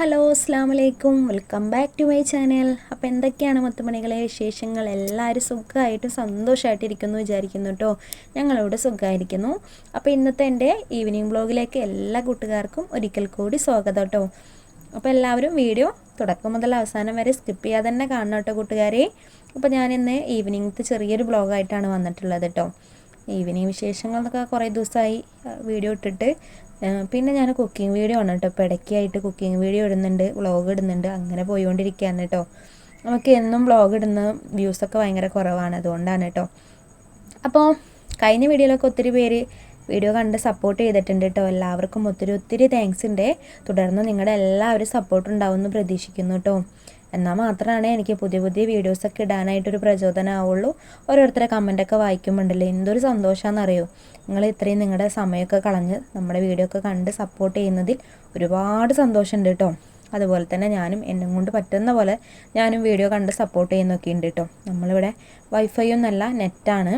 Hello അസ്സാം വലൈക്കും welcome back to my channel. അപ്പോൾ എന്തൊക്കെയാണ് മുത്തുമണികളെ വിശേഷങ്ങൾ? എല്ലാവരും സുഖമായിട്ടും സന്തോഷമായിട്ടിരിക്കുന്നു വിചാരിക്കുന്നു കേട്ടോ ഞങ്ങളിവിടെ സുഖമായിരിക്കുന്നു. അപ്പോൾ ഇന്നത്തെ എന്റെ ഈവനിങ് ബ്ലോഗിലേക്ക് എല്ലാ കൂട്ടുകാർക്കും ഒരിക്കൽ കൂടി സ്വാഗതം കേട്ടോ അപ്പോൾ എല്ലാവരും വീഡിയോ തുടക്കം മുതൽ അവസാനം വരെ സ്കിപ്പ് ചെയ്യാതെ തന്നെ കാണണം കേട്ടോ കൂട്ടുകാരെ. അപ്പോൾ ഞാനിന്ന് ഈവനിങ്ങത്തെ ചെറിയൊരു ബ്ലോഗായിട്ടാണ് വന്നിട്ടുള്ളത് കേട്ടോ ഈവനിങ് വിശേഷങ്ങളൊക്കെ കുറേ ദിവസമായി വീഡിയോ ഇട്ടിട്ട് പിന്നെ ഞാൻ കുക്കിംഗ് വീഡിയോ ആണ് കേട്ടോ ഇപ്പോൾ ഇടയ്ക്കായിട്ട് കുക്കിംഗ് വീഡിയോ ഇടുന്നുണ്ട് വ്ളോഗ് ഇടുന്നുണ്ട്. അങ്ങനെ പോയിക്കൊണ്ടിരിക്കുകയാണ് കേട്ടോ നമുക്ക് എന്നും വ്ളോഗ് ഇടുന്ന വ്യൂസൊക്കെ ഭയങ്കര കുറവാണ് അതുകൊണ്ടാണ് കേട്ടോ അപ്പോൾ കഴിഞ്ഞ വീഡിയോയിലൊക്കെ ഒത്തിരി പേര് വീഡിയോ കണ്ട് സപ്പോർട്ട് ചെയ്തിട്ടുണ്ട് കേട്ടോ എല്ലാവർക്കും ഒത്തിരി ഒത്തിരി താങ്ക്സ് ഉണ്ട് തുടർന്ന് നിങ്ങളുടെ എല്ലാവരും സപ്പോർട്ട് ഉണ്ടാവുമെന്ന് പ്രതീക്ഷിക്കുന്നു കേട്ടോ എന്നാൽ മാത്രമാണ് എനിക്ക് പുതിയ പുതിയ വീഡിയോസൊക്കെ ഇടാനായിട്ടൊരു പ്രചോദനമാവുള്ളൂ ഓരോരുത്തരെ കമന്റൊക്കെ വായിക്കുമ്പോണ്ടല്ലേ? എന്തൊരു സന്തോഷമാണെന്നറിയോ നിങ്ങൾ ഇത്രയും നിങ്ങളുടെ സമയമൊക്കെ കളഞ്ഞ് നമ്മുടെ വീഡിയോ ഒക്കെ കണ്ട് സപ്പോർട്ട് ചെയ്യുന്നതിൽ ഒരുപാട് സന്തോഷമുണ്ട് കേട്ടോ അതുപോലെ തന്നെ ഞാനും എന്നും കൊണ്ട് പറ്റുന്ന പോലെ ഞാനും വീഡിയോ കണ്ട് സപ്പോർട്ട് ചെയ്യുന്നൊക്കെ ഉണ്ട് കേട്ടോ നമ്മളിവിടെ വൈഫൈ ഒന്നല്ല നെറ്റാണ്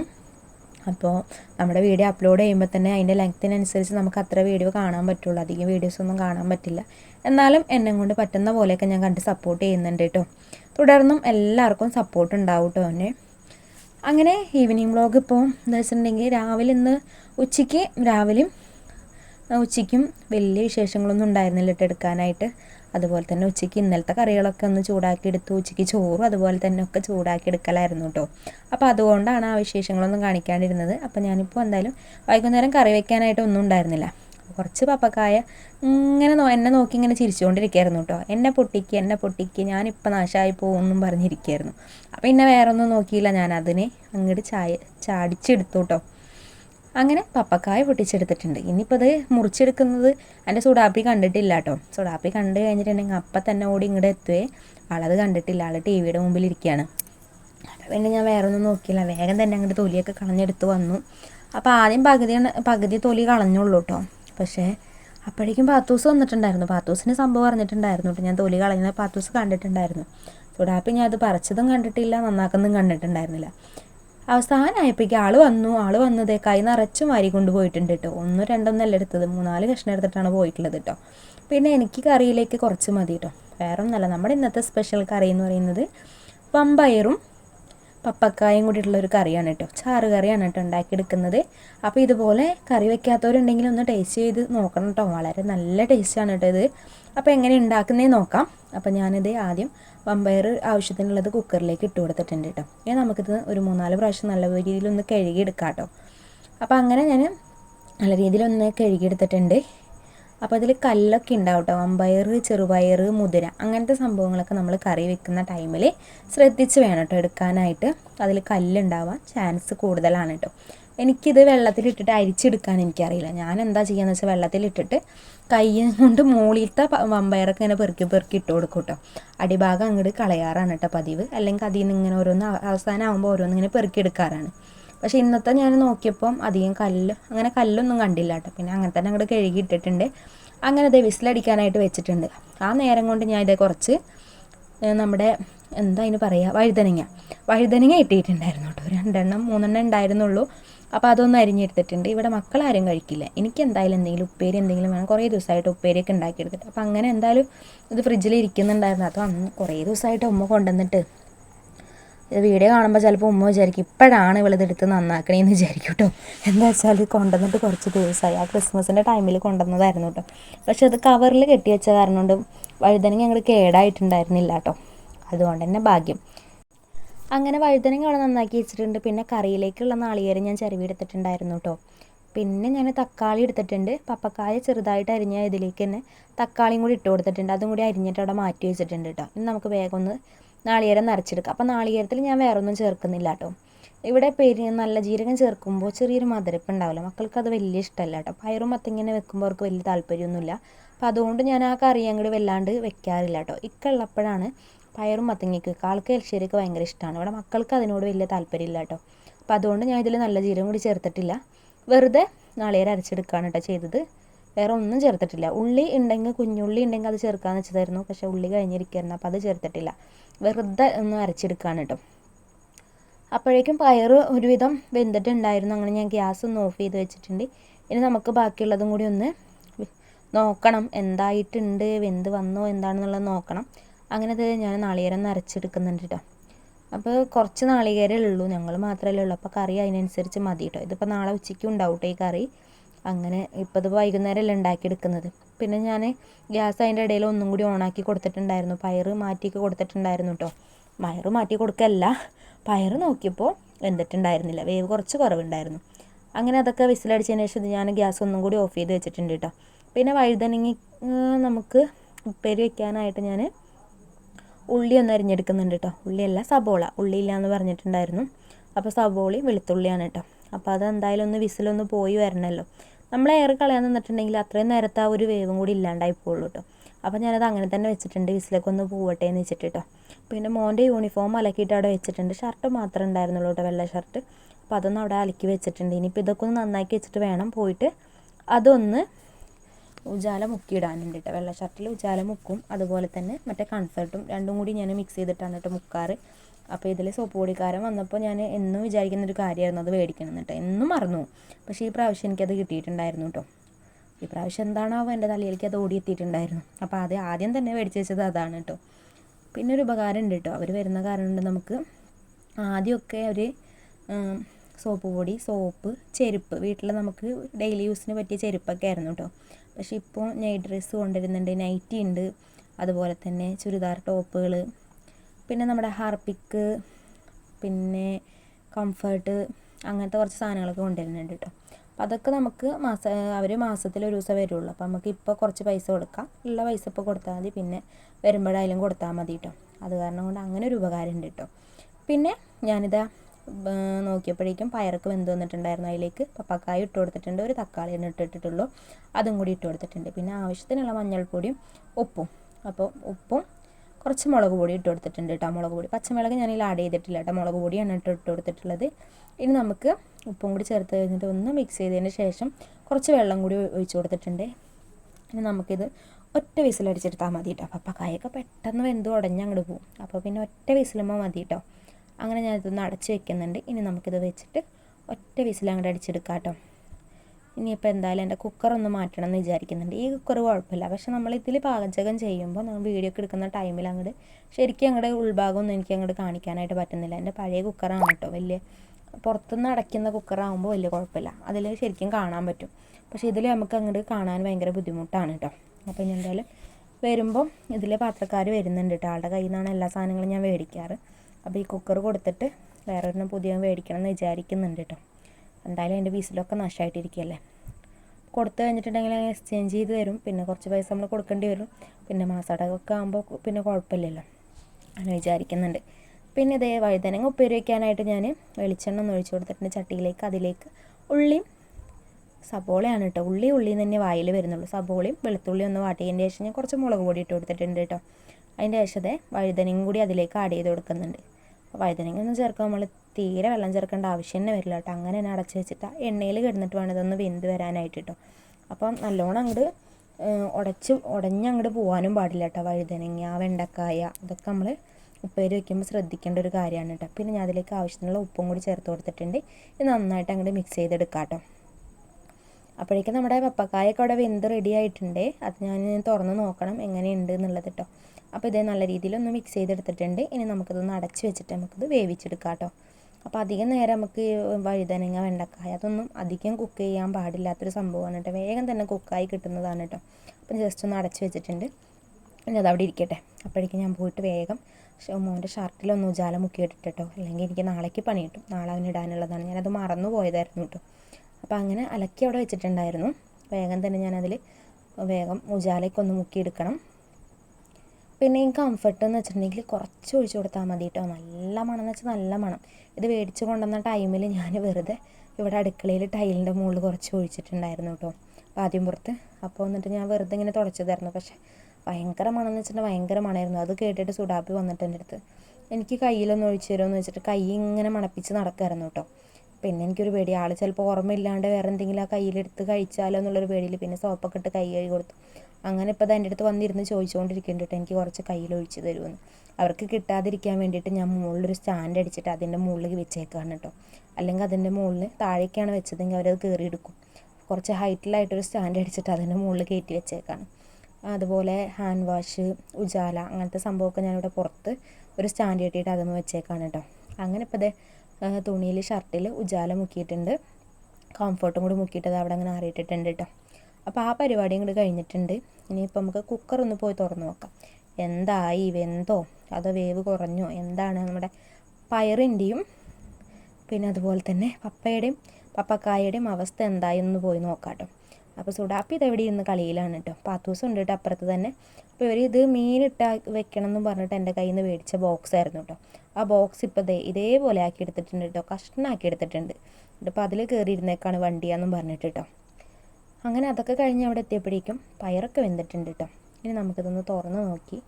അപ്പോൾ നമ്മുടെ വീഡിയോ അപ്ലോഡ് ചെയ്യുമ്പോൾ തന്നെ അതിന്റെ ലെങ്ത്തിനനുസരിച്ച് നമുക്ക് അത്ര വീഡിയോ കാണാൻ പറ്റുള്ളൂ. അധികം വീഡിയോസ് ഒന്നും കാണാൻ പറ്റില്ല. എന്നാലും എന്നെ കൊണ്ട് പറ്റുന്ന പോലെയൊക്കെ ഞാൻ കണ്ട് സപ്പോർട്ട് ചെയ്യുന്നുണ്ട് കേട്ടോ തുടർന്നും എല്ലാവർക്കും സപ്പോർട്ട് ഉണ്ടാവും കേട്ടോ എന്നെ. അങ്ങനെ ഈവനിങ് വ്ളോഗ് ഇപ്പോൾ എന്താ വെച്ചിട്ടുണ്ടെങ്കിൽ രാവിലെ ഇന്ന് ഉച്ചയ്ക്ക് രാവിലെയും ഉച്ചയ്ക്കും വലിയ വിശേഷങ്ങളൊന്നും ഉണ്ടായിരുന്നില്ല കേട്ടോ എടുക്കാനായിട്ട്. അതുപോലെ തന്നെ ഉച്ചയ്ക്ക് ഇന്നലത്തെ കറികളൊക്കെ ഒന്ന് ചൂടാക്കി എടുത്തു ഉച്ചയ്ക്ക് ചോറും അതുപോലെ തന്നെ ഒക്കെ ചൂടാക്കി എടുക്കലായിരുന്നു കേട്ടോ അപ്പോൾ അതുകൊണ്ടാണ് ആ വിശേഷങ്ങളൊന്നും കാണിക്കാണ്ടിരുന്നത്. അപ്പോൾ ഞാനിപ്പോൾ എന്തായാലും വൈകുന്നേരം കറി വയ്ക്കാനായിട്ട് ഒന്നും ഉണ്ടായിരുന്നില്ല. കുറച്ച് പപ്പക്കായ ഇങ്ങനെ എന്നെ നോക്കി ഇങ്ങനെ ചിരിച്ചുകൊണ്ടിരിക്കുകയായിരുന്നു കേട്ടോ എന്നെ പൊട്ടിക്ക് എന്നെ പൊട്ടിക്ക് ഞാനിപ്പോൾ നാശമായി പോകുമെന്നും പറഞ്ഞിരിക്കുകയായിരുന്നു അപ്പോൾ പിന്നെ വേറെ ഒന്നും നോക്കിയില്ല. ഞാൻ അതിനെ അങ്ങോട്ട് ചായ ചാടിച്ചെടുത്തു കേട്ടോ അങ്ങനെ പപ്പക്കായ പൊട്ടിച്ചെടുത്തിട്ടുണ്ട്. ഇനിയിപ്പോൾ അത് മുറിച്ചെടുക്കുന്നത് എന്റെ സുഡാപ്പി കണ്ടിട്ടില്ല കേട്ടോ സുഡാപ്പി കണ്ടു കഴിഞ്ഞിട്ടുണ്ടെങ്കിൽ അപ്പം തന്നെ ഓടി ഇങ്ങോട്ട് എത്തുവേ. ആളത് കണ്ടിട്ടില്ല. ആൾ ടി വിയുടെ മുമ്പിൽ ഇരിക്കുകയാണ് അപ്പം പിന്നെ ഞാൻ വേറെ ഒന്നും നോക്കിയില്ല. വേഗം തന്നെ അങ്ങോട്ട് തൊലിയൊക്കെ കളഞ്ഞെടുത്ത് വന്നു. അപ്പോൾ ആദ്യം പകുതി പകുതി തൊലി കളഞ്ഞുള്ളൂ കേട്ടോ പക്ഷേ അപ്പോഴേക്കും പാത്തൂസ് വന്നിട്ടുണ്ടായിരുന്നു. പാത്തൂസിന് സംഭവം അറിഞ്ഞിട്ടുണ്ടായിരുന്നു കേട്ടോ ഞാൻ തൊലി കളയുന്ന പാത്തൂസ് കണ്ടിട്ടുണ്ടായിരുന്നു. ചൂടാപ്പി ഞാൻ അത് പറിച്ചതും കണ്ടിട്ടില്ല നന്നാക്കുന്നതും കണ്ടിട്ടുണ്ടായിരുന്നില്ല. അവസാനമായപ്പോഴേക്കും ആൾ വന്നു. ആൾ വന്നതേ കൈ നിറച്ചും വാരി കൊണ്ടുപോയിട്ടുണ്ട് കേട്ടോ ഒന്നും രണ്ടൊന്നല്ല എടുത്തത്. മൂന്നാൽ കഷ്ണം എടുത്തിട്ടാണ് പോയിട്ടുള്ളത് കേട്ടോ പിന്നെ എനിക്ക് കറിയിലേക്ക് കുറച്ച് മതി കേട്ടോ വേറെ ഒന്നല്ല നമ്മുടെ ഇന്നത്തെ സ്പെഷ്യൽ കറി എന്ന് പറയുന്നത് പമ്പയറും പപ്പക്കായും കൂടിയിട്ടുള്ള ഒരു കറിയാണ് കേട്ടോ ചാറ് കറിയാണ് കേട്ടോ ഉണ്ടാക്കിയെടുക്കുന്നത്. അപ്പോൾ ഇതുപോലെ കറി വെക്കാത്തവരുണ്ടെങ്കിൽ ഒന്ന് ടേസ്റ്റ് ചെയ്ത് നോക്കണം കേട്ടോ വളരെ നല്ല ടേസ്റ്റാണ് കേട്ടോ ഇത്. അപ്പോൾ എങ്ങനെ ഉണ്ടാക്കുന്നേ നോക്കാം. അപ്പോൾ ഞാനിത് ആദ്യം വമ്പയർ ആവശ്യത്തിനുള്ളത് കുക്കറിലേക്ക് ഇട്ട് കൊടുത്തിട്ടുണ്ട് കേട്ടോ ഇനി നമുക്കിത് ഒരു മൂന്നാൽ പ്രാവശ്യം നല്ല രീതിയിലൊന്ന് കഴുകിയെടുക്കാം കേട്ടോ അപ്പോൾ അങ്ങനെ ഞാൻ നല്ല രീതിയിലൊന്ന് കഴുകിയെടുത്തിട്ടുണ്ട്. അപ്പോൾ അതിൽ കല്ലൊക്കെ ഉണ്ടാവും കേട്ടോ വമ്പയർ ചെറുപയർ മുതിര അങ്ങനത്തെ സംഭവങ്ങളൊക്കെ നമ്മൾ കറി വെക്കുന്ന ടൈമിൽ ശ്രദ്ധിച്ച് വേണം കേട്ടോ എടുക്കാനായിട്ട്. അതിൽ കല്ലുണ്ടാവാൻ ചാൻസ് കൂടുതലാണ് കേട്ടോ എനിക്കിത് വെള്ളത്തിലിട്ടിട്ട് അരിച്ചെടുക്കാൻ എനിക്കറിയില്ല. ഞാൻ എന്താ ചെയ്യുകയെന്ന് വെച്ചാൽ വെള്ളത്തിലിട്ടിട്ട് കൈ കൊണ്ട് മുകളിലത്തെ വമ്പയറൊക്കെ ഇങ്ങനെ പെറുക്കി പെറുക്കി ഇട്ട് കൊടുക്കും കേട്ടോ അടിഭാഗം അങ്ങോട്ട് കളയാറാണ് കേട്ടോ പതിവ്. അല്ലെങ്കിൽ അതിൽ നിന്ന് ഇങ്ങനെ ഓരോന്ന് അവസാനം ആകുമ്പോൾ ഓരോന്ന് ഇങ്ങനെ പെറുക്കി എടുക്കാറാണ്. പക്ഷേ ഇന്നത്തെ ഞാൻ നോക്കിയപ്പം അധികം കല്ല് അങ്ങനെ കല്ലൊന്നും കണ്ടില്ല കേട്ടോ പിന്നെ അങ്ങനെ തന്നെ അങ്ങോട്ട് കഴുകി ഇട്ടിട്ടുണ്ട്. അങ്ങനെ അതേ വിസിലടിക്കാനായിട്ട് വെച്ചിട്ടുണ്ട്. ആ നേരം കൊണ്ട് ഞാൻ ഇതേ കുറച്ച് നമ്മുടെ എന്താ അതിന് പറയുക വഴുതനങ്ങ. വഴുതനങ്ങ ഇട്ടിട്ടുണ്ടായിരുന്നു കേട്ടോ രണ്ടെണ്ണം മൂന്നെണ്ണം ഉണ്ടായിരുന്നുള്ളൂ. അപ്പോൾ അതൊന്നും അരിഞ്ഞെടുത്തിട്ടുണ്ട്. ഇവിടെ മക്കൾ ആരും കഴിക്കില്ല. എനിക്ക് എന്തായാലും എന്തെങ്കിലും ഉപ്പേരി എന്തെങ്കിലും വേണം. കുറേ ദിവസമായിട്ട് ഉപ്പേരിയൊക്കെ ഉണ്ടാക്കിയെടുത്തിട്ട്. അപ്പോൾ അങ്ങനെ എന്തായാലും ഇത് ഫ്രിഡ്ജിൽ ഇരിക്കുന്നുണ്ടായിരുന്നു. അപ്പോൾ അന്ന് കുറേ ദിവസമായിട്ട് ഉമ്മ കൊണ്ടുവന്നിട്ട് ഇത് വീഡിയോ കാണുമ്പോൾ ചിലപ്പോൾ ഉമ്മ വിചാരിക്കും ഇപ്പോഴാണ് ഇവളിതെടുത്ത് നന്നാക്കണേന്ന് വിചാരിക്കും കേട്ടോ എന്താ വെച്ചാൽ കൊണ്ടുവന്നിട്ട് കുറച്ച് ദിവസമായി ആ ക്രിസ്മസിന്റെ ടൈമിൽ കൊണ്ടുവന്നതായിരുന്നു കേട്ടോ പക്ഷെ അത് കവറിൽ കെട്ടി വെച്ച കാരണം കൊണ്ട് വഴുതനങ്ങ ഞങ്ങൾ കേടായിട്ടുണ്ടായിരുന്നില്ല കേട്ടോ അതുകൊണ്ട് തന്നെ ഭാഗ്യം. അങ്ങനെ വഴുതനങ്ങ അവിടെ നന്നാക്കി വെച്ചിട്ടുണ്ട്. പിന്നെ കറിയിലേക്കുള്ള നാളികേരം ഞാൻ ചിരവിയെടുത്തിട്ടുണ്ടായിരുന്നു കേട്ടോ പിന്നെ ഞാൻ തക്കാളി എടുത്തിട്ടുണ്ട്. പപ്പക്കായ ചെറുതായിട്ട് അരിഞ്ഞ ഇതിലേക്ക് തന്നെ തക്കാളിയും കൂടി ഇട്ട് കൊടുത്തിട്ടുണ്ട്. അതും കൂടി അരിഞ്ഞിട്ട് അവിടെ മാറ്റി വെച്ചിട്ടുണ്ട് കേട്ടോ ഇനി നമുക്ക് വേഗം ഒന്ന് നാളികേരം നിറച്ചെടുക്കാം. അപ്പോൾ നാളികേരത്തിൽ ഞാൻ വേറെ ഒന്നും ചേർക്കുന്നില്ല കേട്ടോ ഇവിടെ പെരി നല്ല ജീരകം ചേർക്കുമ്പോൾ ചെറിയൊരു മധുരപ്പ് ഉണ്ടാവില്ല. മക്കൾക്ക് അത് വലിയ ഇഷ്ടമല്ല കേട്ടോ പയറും മത്തിങ്ങനെ വെക്കുമ്പോൾ അവർക്ക് വലിയ താല്പര്യമൊന്നുമില്ല. അപ്പോൾ അതുകൊണ്ട് ഞാൻ ആ കറി അങ്ങോട്ട് വല്ലാണ്ട് വെക്കാറില്ല കേട്ടോ ഇക്കുള്ളപ്പോഴാണ് പയറും മത്തങ്ങയ്ക്ക് ആൾക്ക് എലിശ്ശേരിയൊക്കെ ഭയങ്കര ഇഷ്ടമാണ് ഇവിടെ മക്കൾക്ക് അതിനോട് വലിയ താല്പര്യമില്ല കേട്ടോ. അപ്പോൾ അതുകൊണ്ട് ഞാൻ ഇതിൽ നല്ല ജീരകം കൂടി ചേർത്തിട്ടില്ല. വെറുതെ നാളികേരം അരച്ചെടുക്കുകയാണ് കേട്ടോ ചെയ്തത്. വേറെ ഒന്നും ചേർത്തിട്ടില്ല. ഉള്ളി ഉണ്ടെങ്കിൽ കുഞ്ഞുള്ളി ഉണ്ടെങ്കിൽ അത് ചേർക്കാമെന്ന് വെച്ചതായിരുന്നു. പക്ഷേ ഉള്ളി കഴിഞ്ഞിരിക്കുകയായിരുന്നു. അപ്പോൾ അത് ചേർത്തിട്ടില്ല. വെറുതെ ഒന്ന് അരച്ചെടുക്കുകയാണ് കേട്ടോ. അപ്പോഴേക്കും പയർ ഒരുവിധം വെന്തിട്ടുണ്ടായിരുന്നു. അങ്ങനെ ഞാൻ ഗ്യാസ് ഒന്ന് ഓഫ് ചെയ്ത് വെച്ചിട്ടുണ്ട്. ഇനി നമുക്ക് ബാക്കിയുള്ളതും കൂടി ഒന്ന് നോക്കണം. എന്തായിട്ടുണ്ട്? വെന്ത് വന്നോ? എന്താണെന്നുള്ളത് നോക്കണം. അങ്ങനെ അത് ഞാൻ നാളികേരം നരച്ചെടുക്കുന്നുണ്ട് കേട്ടോ അപ്പോൾ കുറച്ച് നാളികേരമേ ഉള്ളൂ. ഞങ്ങൾ മാത്രമല്ലേ ഉള്ളൂ. അപ്പോൾ കറി അതിനനുസരിച്ച് മതി കേട്ടോ ഇതിപ്പോൾ നാളെ ഉച്ചയ്ക്ക് ഉണ്ടാവും കേട്ടോ ഈ കറി? അങ്ങനെ ഇപ്പോൾ ഇത് വൈകുന്നേരമല്ലേ ഉണ്ടാക്കിയെടുക്കുന്നത്. പിന്നെ ഞാൻ ഗ്യാസ് അതിന്റെ ഇടയിൽ ഒന്നും കൂടി ഓണാക്കി കൊടുത്തിട്ടുണ്ടായിരുന്നു. പയറ് മാറ്റിയൊക്കെ കൊടുത്തിട്ടുണ്ടായിരുന്നു കേട്ടോ പയറ് മാറ്റി കൊടുക്കല്ല. പയറ് നോക്കിയപ്പോൾ വെന്തിട്ടുണ്ടായിരുന്നില്ല. വേവ് കുറച്ച് കുറവുണ്ടായിരുന്നു. അങ്ങനെ അതൊക്കെ വിസിലടിച്ചതിന് ശേഷം ഞാൻ ഗ്യാസ് ഒന്നും കൂടി ഓഫ് ചെയ്ത് വെച്ചിട്ടുണ്ട് കേട്ടോ പിന്നെ വഴുതനങ്ങ നമുക്ക് ഉപ്പേരി വെക്കാനായിട്ട് ഞാൻ ഉള്ളി ഒന്ന് അരിഞ്ഞെടുക്കുന്നുണ്ട് കേട്ടോ ഉള്ളിയല്ല സബോള. ഉള്ളിയില്ല എന്ന് പറഞ്ഞിട്ടുണ്ടായിരുന്നു. അപ്പോൾ സബോളി വെളുത്തുള്ളിയാണ് കേട്ടോ അപ്പോൾ അത് എന്തായാലും ഒന്ന് വിസിലൊന്ന് പോയി വരണമല്ലോ നമ്മൾ എയർ കളയാൻ നിന്നിട്ടുണ്ടെങ്കിൽ അത്രയും നേരത്തെ ആ ഒരു വേവും കൂടി ഇല്ലാണ്ടായി പോകുള്ളൂ കേട്ടോ അപ്പോൾ ഞാനത് അങ്ങനെ തന്നെ വെച്ചിട്ടുണ്ട്. വിസിലൊക്കെ ഒന്ന് പോവട്ടെ എന്ന് വെച്ചിട്ട് കേട്ടോ പിന്നെ മോന്റെ യൂണിഫോം അലക്കിയിട്ട് അവിടെ വെച്ചിട്ടുണ്ട്. ഷർട്ട് മാത്രമേ ഉണ്ടായിരുന്നുള്ളൂ കേട്ടോ വെള്ള ഷർട്ട് അപ്പോൾ അതൊന്നും അവിടെ അലക്കി വെച്ചിട്ടുണ്ട്. ഇനിയിപ്പോൾ ഇതൊക്കെ ഒന്ന് നന്നാക്കി വെച്ചിട്ട് വേണം പോയിട്ട്. അതൊന്ന് ഉജാല മുക്കിയിടാനുണ്ട് കേട്ടോ വെള്ള ഷർട്ടിൽ ഉജാല മുക്കും. അതുപോലെ തന്നെ മറ്റേ കംഫർട്ടും രണ്ടും കൂടി ഞാൻ മിക്സ് ചെയ്തിട്ടാണ് കേട്ടോ മുക്കാറ്. അപ്പോൾ ഇതിൽ സോപ്പ് പൊടിക്കാരൻ വന്നപ്പോൾ ഞാൻ എന്നും വിചാരിക്കുന്ന ഒരു കാര്യമായിരുന്നു അത് മേടിക്കണം കേട്ടോ എന്നും മറന്നു. പക്ഷേ ഈ പ്രാവശ്യം എനിക്കത് കിട്ടിയിട്ടുണ്ടായിരുന്നു കേട്ടോ ഈ പ്രാവശ്യം എന്താണാവോ എന്റെ തലയിലേക്ക് അത് ഓടിയെത്തിയിട്ടുണ്ടായിരുന്നു. അപ്പോൾ അത് ആദ്യം തന്നെ മേടിച്ച് വെച്ചത് അതാണ് കേട്ടോ പിന്നെ ഒരു ഉപകാരം ഉണ്ട് കേട്ടോ അവർ വരുന്ന കാരണം കൊണ്ട് നമുക്ക് ആദ്യമൊക്കെ അവർ സോപ്പ് പൊടി സോപ്പ് ചെരുപ്പ്. വീട്ടിൽ നമുക്ക് ഡെയിലി യൂസിന് പറ്റിയ ചെരുപ്പൊക്കെ ആയിരുന്നു കേട്ടോ പക്ഷേ ഇപ്പോൾ നൈറ്റ് ഡ്രസ്സ് കൊണ്ടുവരുന്നുണ്ട് നൈറ്റി ഉണ്ട് അതുപോലെ തന്നെ ചുരിദാർ ടോപ്പുകൾ പിന്നെ നമ്മുടെ ഹാർപ്പിക്ക് പിന്നെ കംഫർട്ട് അങ്ങനത്തെ കുറച്ച് സാധനങ്ങളൊക്കെ കൊണ്ടുവരുന്നുണ്ട് കേട്ടോ. അപ്പോൾ അതൊക്കെ നമുക്ക് മാസ അവർ മാസത്തിൽ ഒരു ദിവസം വരുള്ളൂ. അപ്പോൾ നമുക്ക് ഇപ്പോൾ കുറച്ച് പൈസ കൊടുക്കാം. ഉള്ള പൈസ ഇപ്പോൾ കൊടുത്താൽ മതി. പിന്നെ വരുമ്പോഴായാലും കൊടുത്താൽ മതി കേട്ടോ. അത് കാരണം കൊണ്ട് അങ്ങനെ ഒരു ഉപകാരം ഉണ്ട് കേട്ടോ. പിന്നെ ഞാനിതാ നോക്കിയപ്പോഴേക്കും പയറൊക്കെ വെന്ത് വന്നിട്ടുണ്ടായിരുന്നു. അതിലേക്ക് പപ്പക്കായ ഇട്ട് കൊടുത്തിട്ടുണ്ട്. ഒരു തക്കാളി ഇട്ടിട്ടുള്ളൂ. അതും കൂടി ഇട്ട് കൊടുത്തിട്ടുണ്ട്. പിന്നെ ആവശ്യത്തിനുള്ള മഞ്ഞൾപ്പൊടിയും ഉപ്പും. അപ്പോൾ ഉപ്പും കുറച്ച് മുളക് പൊടി ഇട്ട് കൊടുത്തിട്ടുണ്ട് കേട്ടോ മുളക് പൊടി. പച്ചമുളക് ഞാനിൽ ആഡ് ചെയ്തിട്ടില്ല കേട്ടോ. മുളക് പൊടിയാണ് ഇട്ട് ഇട്ട് കൊടുത്തിട്ടുള്ളത്. ഇനി നമുക്ക് ഉപ്പും കൂടി ചേർത്ത് കഴിഞ്ഞിട്ട് ഒന്ന് മിക്സ് ചെയ്തതിന് ശേഷം കുറച്ച് വെള്ളം കൂടി ഒഴിച്ച് കൊടുത്തിട്ടുണ്ട്. ഇനി നമുക്കിത് ഒറ്റ വിസിലടിച്ചെടുത്താൽ മതി കേട്ടോ. പപ്പക്കായൊക്കെ പെട്ടെന്ന് വെന്ത് ഉടഞ്ഞ് അങ്ങോട്ട് പോകും അപ്പോൾ പിന്നെ ഒറ്റ വിസിലുമ്പോൾ മതി കേട്ടോ. അങ്ങനെ ഞാനിതൊന്ന് അടച്ച് വെക്കുന്നുണ്ട്. ഇനി നമുക്കിത് വെച്ചിട്ട് ഒറ്റ വിസിൽ അങ്ങോട്ട് അടിച്ചെടുക്കാം കേട്ടോ ഇനിയിപ്പോൾ എന്തായാലും എന്റെ കുക്കറൊന്ന് മാറ്റണം എന്ന് വിചാരിക്കുന്നുണ്ട്. ഈ കുക്കർ കുഴപ്പമില്ല. പക്ഷെ നമ്മൾ പാചകം ചെയ്യുമ്പോൾ നമ്മൾ വീഡിയോ ഒക്കെ എടുക്കുന്ന ടൈമിൽ അങ്ങോട്ട് ശരിക്കും അങ്ങോട്ട് ഉൾഭാഗമൊന്നും എനിക്ക് അങ്ങോട്ട് കാണിക്കാനായിട്ട് പറ്റുന്നില്ല. എന്റെ പഴയ കുക്കറാണ് കേട്ടോ. വലിയ പുറത്തുനിന്ന് അടയ്ക്കുന്ന കുക്കറാകുമ്പോൾ വലിയ കുഴപ്പമില്ല. അതിൽ ശരിക്കും കാണാൻ പറ്റും. പക്ഷേ ഇതിൽ നമുക്ക് അങ്ങോട്ട് കാണാൻ ഭയങ്കര ബുദ്ധിമുട്ടാണ് കേട്ടോ. അപ്പോൾ ഇനി എന്തായാലും വരുമ്പം ഇതിലെ പാത്രക്കാർ വരുന്നുണ്ട് കേട്ടോ. ആളുടെ കയ്യിൽ നിന്നാണ് എല്ലാ സാധനങ്ങളും ഞാൻ മേടിക്കാറ്. അപ്പോൾ ഈ കുക്കർ കൊടുത്തിട്ട് വേറെ ഒരെണ്ണം പുതിയ മേടിക്കണം എന്ന് വിചാരിക്കുന്നുണ്ട് കേട്ടോ. എന്തായാലും എന്റെ വീസിലൊക്കെ നഷ്ടമായിട്ടിരിക്കുകയല്ലേ കൊടുത്തു കഴിഞ്ഞിട്ടുണ്ടെങ്കിൽ എക്സ്ചേഞ്ച് ചെയ്ത് തരും. പിന്നെ കുറച്ച് പൈസ നമ്മൾ കൊടുക്കേണ്ടി വരും. പിന്നെ മാസടകൊക്കെ ആകുമ്പോൾ പിന്നെ കുഴപ്പമില്ലല്ലോ. അങ്ങനെ വിചാരിക്കുന്നുണ്ട്. പിന്നെ ഇതേ വഴുതനങ്ങ ഉപ്പേരി ഞാൻ വെളിച്ചെണ്ണ ഒന്ന് ഒഴിച്ചു കൊടുത്തിട്ടുണ്ട്. ചട്ടിയിലേക്ക് അതിലേക്ക് ഉള്ളിയും സബോളയാണ് കേട്ടോ. ഉള്ളി ഉള്ളി തന്നെ വായിൽ വരുന്നുള്ളൂ. സബോളയും വെളുത്തുള്ളിയും ഒന്ന് വാട്ടിയതിന്റെ ശേഷം ഞാൻ കുറച്ച് മുളക് പൊടി ഇട്ട് കൊടുത്തിട്ടുണ്ട് കേട്ടോ. അതിന്റെ ശേഷത്തെ വഴുതനയും കൂടി അതിലേക്ക് ആഡ് ചെയ്ത് കൊടുക്കുന്നുണ്ട്. വഴുതനങ്ങ ഒന്നും നമ്മൾ തീരെ വെള്ളം ചേർക്കേണ്ട ആവശ്യം തന്നെ വരില്ല കേട്ടോ. അങ്ങനെ തന്നെ അടച്ച് വെച്ചിട്ട് എണ്ണയിൽ കിടന്നിട്ട് വേണം ഇതൊന്ന് വെന്ത് വരാനായിട്ട് കേട്ടോ. അപ്പം നല്ലോണം അങ്ങോട്ട് ഉടച്ച് ഉടഞ്ഞങ്ങോട്ട് പോകാനും പാടില്ല കേട്ടോ വഴുതനങ്ങ വെണ്ടക്കായ ഇതൊക്കെ നമ്മൾ ഉപ്പേരി വയ്ക്കുമ്പോൾ ശ്രദ്ധിക്കേണ്ട ഒരു കാര്യമാണ് കേട്ടോ. പിന്നെ ഞാൻ അതിലേക്ക് ആവശ്യത്തിനുള്ള ഉപ്പും കൂടി ചേർത്ത് കൊടുത്തിട്ടുണ്ട്. ഇത് നന്നായിട്ട് അങ്ങോട്ട് മിക്സ് ചെയ്തെടുക്കാം കേട്ടോ. അപ്പോഴേക്കും നമ്മുടെ പപ്പക്കായൊക്കെ അവിടെ വെന്ത് റെഡി ആയിട്ടുണ്ട്. അത് ഞാൻ തുറന്ന് നോക്കണം എങ്ങനെയുണ്ട് എന്നുള്ളത് കേട്ടോ. അപ്പോൾ ഇതേ നല്ല രീതിയിലൊന്ന് മിക്സ് ചെയ്തെടുത്തിട്ടുണ്ട്. ഇനി നമുക്കിതൊന്ന് അടച്ച് വെച്ചിട്ട് നമുക്കിത് വേവിച്ചെടുക്കാം കേട്ടോ. അപ്പോൾ അധികം നേരം നമുക്ക് വഴുതനങ്ങ വെണ്ടക്കായ അതൊന്നും അധികം കുക്ക് ചെയ്യാൻ പാടില്ലാത്തൊരു സംഭവമാണ് കേട്ടോ. വേഗം തന്നെ കുക്കായി കിട്ടുന്നതാണ് കേട്ടോ. അപ്പം ജസ്റ്റ് ഒന്ന് അടച്ച് വെച്ചിട്ടുണ്ട്. ഇനി അതവിടെ ഇരിക്കട്ടെ. അപ്പോഴേക്കും ഞാൻ പോയിട്ട് വേഗം മോന്റെ ഷർട്ടിലൊന്ന് ഉജാല മുക്കിയിട്ടിട്ട് കേട്ടോ. അല്ലെങ്കിൽ എനിക്ക് നാളേക്ക് പണി കിട്ടും. നാളെ അവന് ഇടാനുള്ളതാണ്. ഞാനത് മറന്നു പോയതായിരുന്നു കേട്ടോ. അപ്പോൾ അങ്ങനെ അലക്കി അവിടെ വെച്ചിട്ടുണ്ടായിരുന്നു. വേഗം തന്നെ ഞാനതിൽ വേഗം ഉജാലയ്ക്കൊന്ന് മുക്കിയെടുക്കണം. പിന്നെ ഈ കംഫർട്ട് എന്ന് വെച്ചിട്ടുണ്ടെങ്കിൽ കുറച്ച് ഒഴിച്ചു കൊടുത്താൽ മതി കേട്ടോ നല്ല മണം എന്ന് വെച്ചാൽ നല്ല മണം. ഇത് മേടിച്ച് കൊണ്ടുവന്ന ടൈമിൽ ഞാൻ വെറുതെ ഇവിടെ അടുക്കളയിൽ ടൈലിന്റെ മുകളിൽ കുറച്ച് ഒഴിച്ചിട്ടുണ്ടായിരുന്നു കേട്ടോ ആദ്യം പുറത്ത്. അപ്പോൾ എന്നിട്ട് ഞാൻ വെറുതെ ഇങ്ങനെ തുടച്ചതായിരുന്നു. പക്ഷേ ഭയങ്കര മണം എന്ന് വെച്ചിട്ടുണ്ടെങ്കിൽ ഭയങ്കര മണമായിരുന്നു അത് കേട്ടിട്ട് സുഡാപ്പി വന്നിട്ട് എന്റെ അടുത്ത് എനിക്ക് കയ്യിലൊന്ന് ഒഴിച്ചു തരുമെന്ന് വെച്ചിട്ട് കൈ ഇങ്ങനെ മണപ്പിച്ച് നടക്കായിരുന്നു കേട്ടോ പിന്നെ എനിക്കൊരു പേടി. ആൾ ചിലപ്പോൾ ഓർമ്മയില്ലാണ്ട് വേറെ എന്തെങ്കിലും ആ കയ്യിലെടുത്ത് കഴിച്ചാലോ എന്നുള്ളൊരു പേടിയിൽ പിന്നെ സോപ്പൊക്കെ ഇട്ട് കൈ കഴുകി കൊടുത്തു. അങ്ങനെ ഇപ്പോൾ അത് എന്റെ അടുത്ത് വന്നിരുന്ന് ചോദിച്ചുകൊണ്ടിരിക്കുന്നുണ്ട് എനിക്ക് കുറച്ച് കയ്യിൽ ഒഴിച്ച് തരുമെന്ന് അവർക്ക് കിട്ടാതിരിക്കാൻ വേണ്ടിയിട്ട് ഞാൻ മുകളിലൊരു സ്റ്റാൻഡ് അടിച്ചിട്ട് അതിന്റെ മുകളിൽ വെച്ചേക്കാണ് കേട്ടോ അല്ലെങ്കിൽ അതിന്റെ മുകളിൽ താഴേക്കാണ് വെച്ചതെങ്കിൽ അവരത് കയറിയെടുക്കും കുറച്ച് ഹൈറ്റിലായിട്ടൊരു സ്റ്റാൻഡ് അടിച്ചിട്ട് അതിന്റെ മുകളിൽ കയറ്റി വെച്ചേക്കാണ്. അതുപോലെ ഹാൻഡ് വാഷ് ഉജാല അങ്ങനത്തെ സംഭവമൊക്കെ ഞാനിവിടെ പുറത്ത് ഒരു സ്റ്റാൻഡ് കെട്ടിയിട്ട് അതൊന്ന് വെച്ചേക്കാണ് കേട്ടോ അങ്ങനെ ഇപ്പോൾ തുണിയിൽ ഷർട്ടിൽ ഉജാല മുക്കിയിട്ടുണ്ട്. കംഫർട്ടും കൂടി മുക്കിയിട്ട് അത് അവിടെ അങ്ങനെ ആറിയിട്ടിട്ടുണ്ട് കേട്ടോ അപ്പോൾ ആ പരിപാടിയും കൂടി കഴിഞ്ഞിട്ടുണ്ട്. ഇനിയിപ്പോൾ നമുക്ക് കുക്കർ ഒന്ന് പോയി തുറന്ന് നോക്കാം. എന്തായി വെന്തോ? അതോ വേവ് കുറഞ്ഞോ? എന്താണ് നമ്മുടെ പയറിന്റെയും പിന്നെ അതുപോലെ തന്നെ പപ്പയുടെയും പപ്പക്കായയുടെയും അവസ്ഥ എന്തായി ഒന്ന് പോയി നോക്കാം കേട്ടോ അപ്പോൾ സുഡാപ്പി ഇതെവിടെ ഇരുന്ന് കളിയിലാണ് കേട്ടോ പാത്തൂസം ഉണ്ട് കേട്ടോ അപ്പുറത്ത് തന്നെ. അപ്പോൾ ഇവർ ഇത് മീനിട്ട് വെക്കണം എന്ന് പറഞ്ഞിട്ട് എന്റെ കയ്യിൽ നിന്ന് മേടിച്ച ബോക്സ് ആയിരുന്നു കേട്ടോ ആ ബോക്സ് ഇപ്പോൾ ദേ ഇതേപോലെ ആക്കി എടുത്തിട്ടുണ്ട് കേട്ടോ കഷ്ണാക്കി എടുത്തിട്ടുണ്ട്. അപ്പോൾ അതിൽ കയറിയിരുന്നേക്കാണ് വണ്ടിയാന്നും പറഞ്ഞിട്ട് കേട്ടോ അങ്ങനെ അതൊക്കെ കഴിഞ്ഞ് അവിടെ എത്തിയപ്പോഴേക്കും പയറൊക്കെ വെന്തിട്ടുണ്ട് കേട്ടോ ഇനി നമുക്കിതൊന്ന് തുറന്ന് നോക്കി.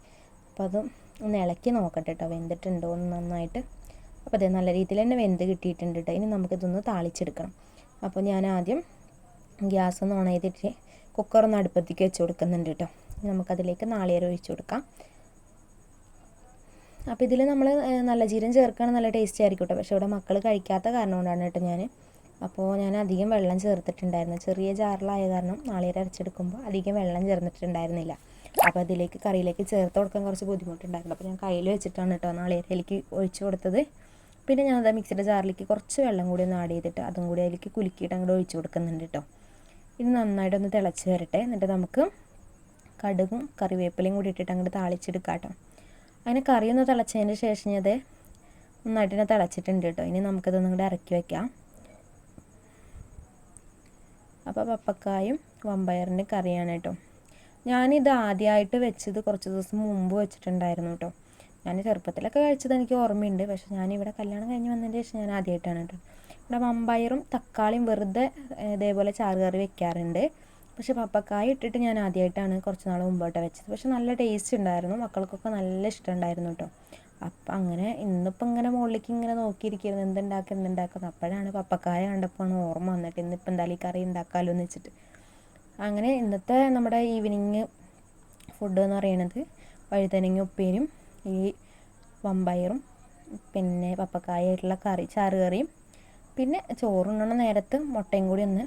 അപ്പോൾ അത് ഒന്ന് ഇളക്കി നോക്കട്ടെ കേട്ടോ വെന്തിട്ടുണ്ടോ എന്ന് നന്നായിട്ട്. അപ്പോൾ അതേ നല്ല രീതിയിൽ തന്നെ വെന്ത് കിട്ടിയിട്ടുണ്ട് കേട്ടോ ഇനി നമുക്കിതൊന്ന് താളിച്ചെടുക്കണം. അപ്പോൾ ഞാൻ ആദ്യം ഗ്യാസ് ഒന്ന് ഓൺ ചെയ്തിട്ട് കുക്കറൊന്ന് അടുപ്പത്തേക്ക് വെച്ച് കൊടുക്കുന്നുണ്ട് കേട്ടോ നമുക്കതിലേക്ക് നാളികേരം ഒഴിച്ചു കൊടുക്കാം. അപ്പോൾ ഇതിൽ നമ്മൾ നല്ല ജീരം ചേർക്കുകയാണ് നല്ല ടേസ്റ്റ് ആയിരിക്കും കേട്ടോ പക്ഷേ ഇവിടെ മക്കൾ കഴിക്കാത്ത കാരണം കൊണ്ടാണ് കേട്ടോ ഞാൻ അപ്പോൾ ഞാൻ അധികം വെള്ളം ചേർത്തിട്ടുണ്ടായിരുന്നു. ചെറിയ ജാറിലായ കാരണം നാളികേരം അരച്ചെടുക്കുമ്പോൾ അധികം വെള്ളം ചേർന്നിട്ടുണ്ടായിരുന്നില്ല. അപ്പോൾ അതിലേക്ക് കറിയിലേക്ക് ചേർത്ത് കൊടുക്കാൻ കുറച്ച് ബുദ്ധിമുട്ടുണ്ടായിരുന്നു. അപ്പോൾ ഞാൻ കയ്യിൽ വെച്ചിട്ടാണ് കേട്ടോ നാളികേരയിലേക്ക് ഒഴിച്ചു കൊടുത്തത്. പിന്നെ ഞാൻ അത് മിക്സിയുടെ ജാറിലേക്ക് കുറച്ച് വെള്ളം കൂടി ഒന്ന് ആഡ് ചെയ്തിട്ട് അതും കൂടി അതിലേക്ക് കുലുക്കിയിട്ട് അങ്ങോട്ട് ഒഴിച്ചു കൊടുക്കുന്നുണ്ട് കേട്ടോ. ഇത് നന്നായിട്ടൊന്ന് തിളച്ച് വരട്ടെ. എന്നിട്ട് നമുക്ക് കടുകും കറിവേപ്പിലയും കൂടി ഇട്ടിട്ട് അങ്ങോട്ട് താളിച്ചെടുക്കാം കേട്ടോ. അങ്ങനെ കറി ഒന്ന് തിളച്ചതിന് ശേഷം ഞാൻ അത് നന്നായിട്ട് തന്നെ തിളച്ചിട്ടുണ്ട് കേട്ടോ. ഇനി നമുക്കിതൊന്നും കൂടെ ഇറക്കി വെക്കാം. അപ്പോൾ പപ്പക്കായും വമ്പയറിന്റെ കറിയാണ് കേട്ടോ. ഞാനിത് ആദ്യമായിട്ട് വെച്ചത് കുറച്ച് ദിവസം മുമ്പ് വെച്ചിട്ടുണ്ടായിരുന്നു കേട്ടോ. ഞാൻ ചെറുപ്പത്തിലൊക്കെ കഴിച്ചത് എനിക്ക് ഓർമ്മയുണ്ട്. പക്ഷേ ഞാനിവിടെ കല്യാണം കഴിഞ്ഞ് വന്നതിന് ശേഷം ഞാൻ ആദ്യമായിട്ടാണ് കേട്ടോ. ഇവിടെ വമ്പയറും തക്കാളിയും വെറുതെ ഇതേപോലെ ചാറ് കറി വെക്കാറുണ്ട്. പക്ഷേ പപ്പക്കായ ഇട്ടിട്ട് ഞാൻ ആദ്യമായിട്ടാണ് കുറച്ച് നാൾ മുമ്പോട്ട് വെച്ചത്. പക്ഷെ നല്ല ടേസ്റ്റ് ഉണ്ടായിരുന്നു. മക്കൾക്കൊക്കെ നല്ല ഇഷ്ടമുണ്ടായിരുന്നു കേട്ടോ. അപ്പം അങ്ങനെ ഇന്നിപ്പോൾ ഇങ്ങനെ മുകളിലേക്ക് ഇങ്ങനെ നോക്കിയിരിക്കുന്നു എന്തുണ്ടാക്കുക എന്തുണ്ടാക്കുന്നു. അപ്പോഴാണ് പപ്പക്കായ കണ്ടപ്പോൾ ഓർമ്മ വന്നിട്ട് ഇന്നിപ്പോൾ എന്തായാലും ഈ കറി ഉണ്ടാക്കാമല്ലോ എന്ന് വെച്ചിട്ട്. അങ്ങനെ ഇന്നത്തെ നമ്മുടെ ഈവനിങ് ഫുഡ് എന്ന് പറയുന്നത് വഴുതനങ്ങ ഉപ്പേരും ഈ വമ്പയറും പിന്നെ പപ്പക്കായായിട്ടുള്ള കറി ചാറ് കറിയും പിന്നെ ചോറുണ്ണണ നേരത്ത് മുട്ടയും കൂടി ഒന്ന്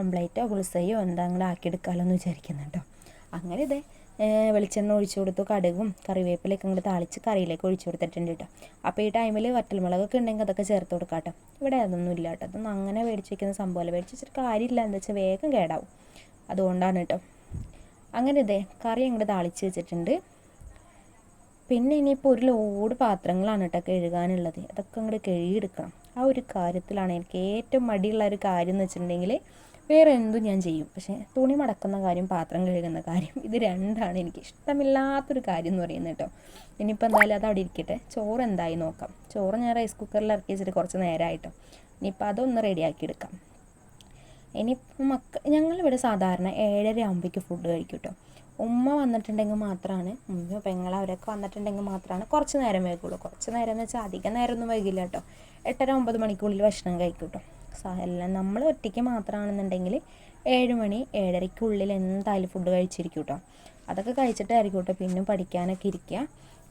ഓംപ്ലേറ്റോ ഗുളിസയോ ആക്കി ആക്കിയെടുക്കാമല്ലോ എന്ന് വിചാരിക്കുന്നുണ്ടോ അങ്ങനെ ഇതേ വെളിച്ചെണ്ണ ഒഴിച്ചു കൊടുത്തു കടുകും കറിവേപ്പിലൊക്കെ ഇങ്ങോട്ട് താളിച്ച് കറിയിലേക്ക് ഒഴിച്ചു കൊടുത്തിട്ടുണ്ട് കേട്ടോ അപ്പോൾ ഈ ടൈമിൽ വറ്റൽമുളകൊക്കെ ഉണ്ടെങ്കിൽ അതൊക്കെ ചേർത്ത് കൊടുക്കാം കേട്ടോ ഇവിടെ അതൊന്നും ഇല്ല കേട്ടോ അതൊന്നും അങ്ങനെ മേടിച്ച് വെക്കുന്ന സംഭവമല്ല മേടിച്ച് വെച്ചിട്ട് കാര്യമില്ല. എന്താ വെച്ചാൽ വേഗം കേടാവും. അതുകൊണ്ടാണ് കേട്ടോ അങ്ങനെ ഇതേ കറി അങ്ങോട്ട് താളിച്ച് വെച്ചിട്ടുണ്ട്. പിന്നെ ഇനിയിപ്പോൾ ഒരു ലോഡ് പാത്രങ്ങളാണ് കേട്ടോ കഴുകാനുള്ളത്. അതൊക്കെ അങ്ങോട്ട് കഴുകിയെടുക്കണം. ആ ഒരു കാര്യത്തിലാണ് എനിക്ക് ഏറ്റവും മടിയുള്ള ഒരു കാര്യം എന്ന് വെച്ചിട്ടുണ്ടെങ്കിൽ വേറെ എന്തും ഞാൻ ചെയ്യും. പക്ഷേ തുണി മടക്കുന്ന കാര്യം പാത്രം കഴുകുന്ന കാര്യം ഇത് രണ്ടാണ് എനിക്ക് ഇഷ്ടമില്ലാത്തൊരു കാര്യം എന്ന് പറയുന്നത് കേട്ടോ. ഇനിയിപ്പോൾ എന്തായാലും അത് അവിടെ ഇരിക്കട്ടെ. ചോറ് എന്തായി നോക്കാം. ചോറ് ഞാൻ റൈസ് കുക്കറിൽ ഇറക്കി വെച്ചിട്ട് കുറച്ച് നേരമായിട്ടോ ഇനിയിപ്പോൾ അതൊന്ന് റെഡിയാക്കി എടുക്കാം. ഇനി മക്ക ഞങ്ങളിവിടെ സാധാരണ ഏഴര ആകുമ്പോഴേക്ക് ഫുഡ് കഴിക്കും കേട്ടോ. ഉമ്മ വന്നിട്ടുണ്ടെങ്കിൽ മാത്രമാണ് ഉമ്മ പെങ്ങള അവരൊക്കെ വന്നിട്ടുണ്ടെങ്കിൽ മാത്രമാണ് കുറച്ച് നേരം വൈകുള്ളൂ. കുറച്ച് നേരം എന്ന് വെച്ചാൽ അധികം നേരമൊന്നും വൈകില്ല കേട്ടോ. എട്ടര ഒമ്പത് മണിക്കുള്ളിൽ ഭക്ഷണം കഴിക്കും കേട്ടോ. എല്ലാം നമ്മൾ ഒറ്റയ്ക്ക് മാത്രമാണെന്നുണ്ടെങ്കിൽ ഏഴ് മണി ഏഴരയ്ക്കുള്ളിൽ എന്തായാലും ഫുഡ് കഴിച്ചിരിക്കും കേട്ടോ അതൊക്കെ കഴിച്ചിട്ടായിരിക്കും കേട്ടോ പിന്നെ പഠിക്കാനൊക്കെ ഇരിക്കുക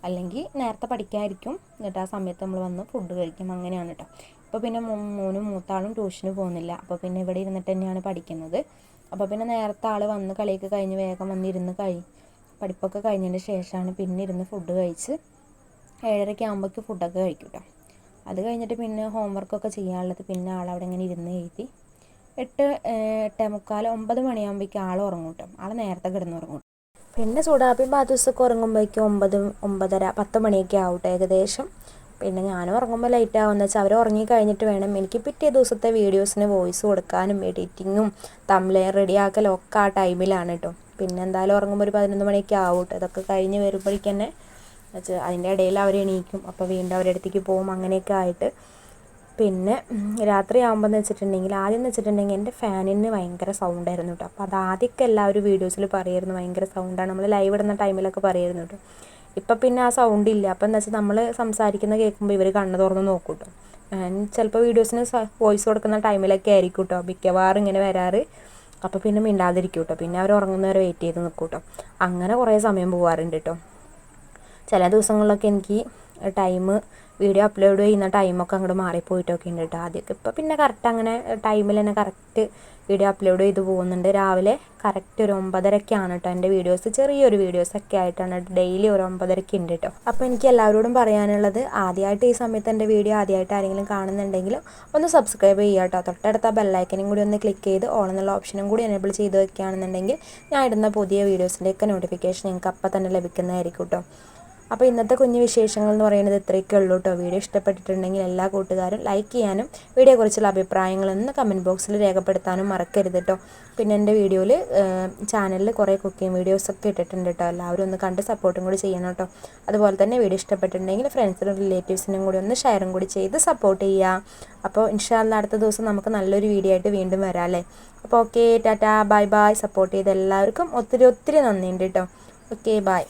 അല്ലെങ്കിൽ നേരത്തെ പഠിക്കാതിരിക്കും എന്നിട്ട് ആ സമയത്ത് നമ്മൾ വന്ന് ഫുഡ് കഴിക്കും. അങ്ങനെയാണ് കേട്ടോ ഇപ്പോൾ പിന്നെ മൂന്നും മൂത്താളും ട്യൂഷന് പോകുന്നില്ല. അപ്പോൾ പിന്നെ ഇവിടെ ഇരുന്നിട്ട് തന്നെയാണ് പഠിക്കുന്നത്. അപ്പോൾ പിന്നെ നേരത്തെ ആൾ വന്ന് കളിയൊക്കെ കഴിഞ്ഞ് വേഗം വന്നിരുന്ന് കഴി പഠിപ്പൊക്കെ കഴിഞ്ഞതിന് ശേഷമാണ് പിന്നെ ഇരുന്ന് ഫുഡ് കഴിച്ച് ഏഴരയ്ക്ക് ആകുമ്പോഴേക്ക് ഫുഡൊക്കെ കഴിക്കും കേട്ടോ അത് കഴിഞ്ഞിട്ട് പിന്നെ ഹോംവർക്കൊക്കെ ചെയ്യാനുള്ളത് പിന്നെ ആളവിടെ ഇങ്ങനെ ഇരുന്ന് എഴുതി. എട്ട് എട്ടേ മുക്കാൽ ഒമ്പത് മണിയാകുമ്പോഴേക്കും ആൾ ഉറങ്ങും കേട്ടോ ആൾ നേരത്തെ കിടന്നുറങ്ങും. പിന്നെ ചൂടാപ്പിയും ബാത്യൂസൊക്കെ ഉറങ്ങുമ്പോഴേക്കും ഒമ്പത് ഒമ്പതര പത്ത് മണിയൊക്കെ ആവട്ടെ ഏകദേശം. പിന്നെ ഞാനും ഉറങ്ങുമ്പോൾ ലൈറ്റ് ആവുമെന്ന് വെച്ചാൽ അവർ ഉറങ്ങി കഴിഞ്ഞിട്ട് വേണം എനിക്ക് പിറ്റേ ദിവസത്തെ വീഡിയോസിന് വോയിസ് കൊടുക്കാനും എഡിറ്റിങ്ങും തമ്മിലെയും റെഡിയാക്കലും ഒക്കെ ആ ടൈമിലാണ് കേട്ടോ പിന്നെ എന്തായാലും ഉറങ്ങുമ്പോൾ ഒരു പതിനൊന്ന് മണിയൊക്കെ ആവും കേട്ടോ ഇതൊക്കെ കഴിഞ്ഞ് വരുമ്പോഴേക്ക് തന്നെ അതിന്റെ ഇടയിൽ അവർ എണീക്കും അപ്പോൾ വീണ്ടും അവരുടെ അടുത്തേക്ക് പോകും അങ്ങനെയൊക്കെ ആയിട്ട്. പിന്നെ രാത്രി ആകുമ്പോൾ എന്ന് വെച്ചിട്ടുണ്ടെങ്കിൽ ആദ്യം എന്ന് വെച്ചിട്ടുണ്ടെങ്കിൽ എന്റെ ഫാനിന് ഭയങ്കര സൗണ്ടായിരുന്നു കേട്ടോ. അപ്പോൾ അത് ആദ്യമൊക്കെ എല്ലാവരും വീഡിയോസിൽ പറയായിരുന്നു ഭയങ്കര സൗണ്ടാണ് നമ്മൾ ലൈവ് ഇടുന്ന ടൈമിലൊക്കെ പറയായിരുന്നു കേട്ടോ. ഇപ്പം പിന്നെ ആ സൗണ്ട് ഇല്ല. അപ്പം എന്ന് വെച്ചാൽ നമ്മൾ സംസാരിക്കുന്ന കേൾക്കുമ്പോൾ ഇവർ കണ്ണ് തുറന്ന് നോക്കും കേട്ടോ. ഞാൻ ചിലപ്പോൾ വീഡിയോസിന് വോയിസ് കൊടുക്കുന്ന ടൈമിലൊക്കെ ആയിരിക്കും കേട്ടോ. മിക്കവാറും ഇങ്ങനെ വരാറ്. അപ്പോൾ പിന്നെ മിണ്ടാതിരിക്കും കേട്ടോ. പിന്നെ അവർ ഉറങ്ങുന്നവരെ വെയിറ്റ് ചെയ്ത് നിൽക്കും കേട്ടോ. അങ്ങനെ കുറേ സമയം പോകാറുണ്ട് കേട്ടോ. ചില ദിവസങ്ങളിലൊക്കെ എനിക്ക് ടൈം വീഡിയോ അപ്ലോഡ് ചെയ്യുന്ന ടൈമൊക്കെ അങ്ങോട്ട് മാറിപ്പോയിട്ടൊക്കെ ഉണ്ട് കേട്ടോ ആദ്യമൊക്കെ ഇപ്പോൾ പിന്നെ കറക്റ്റ് അങ്ങനെ ടൈമിൽ തന്നെ കറക്റ്റ് വീഡിയോ അപ്ലോഡ് ചെയ്ത് പോകുന്നുണ്ട്. രാവിലെ കറക്റ്റ് ഒരു ഒമ്പതരക്കാണ് കേട്ടോ എന്റെ വീഡിയോസ് ചെറിയൊരു വീഡിയോസൊക്കെ ആയിട്ടാണ് ഡെയിലി ഒരു ഒമ്പതരക്ക് ഉണ്ട് കേട്ടോ അപ്പോൾ എനിക്ക് എല്ലാവരോടും പറയാനുള്ളത് ആദ്യമായിട്ട് ഈ സമയത്ത് എന്റെ വീഡിയോ ആദ്യമായിട്ട് ആരെങ്കിലും കാണുന്നുണ്ടെങ്കിൽ ഒന്ന് സബ്സ്ക്രൈബ് ചെയ്യുക കേട്ടോ തൊട്ടടുത്ത ബെല്ലൈക്കനും കൂടി ഒന്ന് ക്ലിക്ക് ചെയ്ത് ഓൾ എന്നുള്ള ഓപ്ഷനും കൂടി എനേബിൾ ചെയ്ത് വെക്കുകയാണെന്നുണ്ടെങ്കിൽ ഞാൻ ഇടുന്ന പുതിയ വീഡിയോസിന്റെയൊക്കെ നോട്ടിഫിക്കേഷൻ നിങ്ങൾക്ക് അപ്പം തന്നെ ലഭിക്കുന്നതായിരിക്കും കേട്ടോ അപ്പോൾ ഇന്നത്തെ കുഞ്ഞു വിശേഷങ്ങൾ എന്ന് പറയുന്നത് ഇത്രയൊക്കെ ഉള്ളൂ കേട്ടോ. വീഡിയോ ഇഷ്ടപ്പെട്ടിട്ടുണ്ടെങ്കിൽ എല്ലാ കൂട്ടുകാരും ലൈക്ക് ചെയ്യാനും വീഡിയോയെക്കുറിച്ചുള്ള അഭിപ്രായങ്ങളൊന്ന് കമന്റ് ബോക്സിൽ രേഖപ്പെടുത്താനും മറക്കരുത് കേട്ടോ. പിന്നെ എന്റെ വീഡിയോയിൽ ചാനലിൽ കുറേ കുക്കിംഗ് വീഡിയോസൊക്കെ ഇട്ടിട്ടുണ്ട് കേട്ടോ. എല്ലാവരും ഒന്ന് കണ്ട് സപ്പോർട്ടും കൂടി ചെയ്യണം കേട്ടോ. അതുപോലെ തന്നെ വീഡിയോ ഇഷ്ടപ്പെട്ടിട്ടുണ്ടെങ്കിൽ ഫ്രണ്ട്സിനും റിലേറ്റീവ്സിനും കൂടി ഒന്ന് ഷെയറും കൂടി ചെയ്ത് സപ്പോർട്ട് ചെയ്യുക. അപ്പോൾ ഇൻഷാല്ല അടുത്ത ദിവസം നമുക്ക് നല്ലൊരു വീഡിയോ ആയിട്ട് വീണ്ടും വരാം അല്ലേ? അപ്പോൾ okay tata bye bye support ചെയ്ത എല്ലാവർക്കും ഒത്തിരി ഒത്തിരി നന്ദിയുണ്ട് കേട്ടോ. Okay bye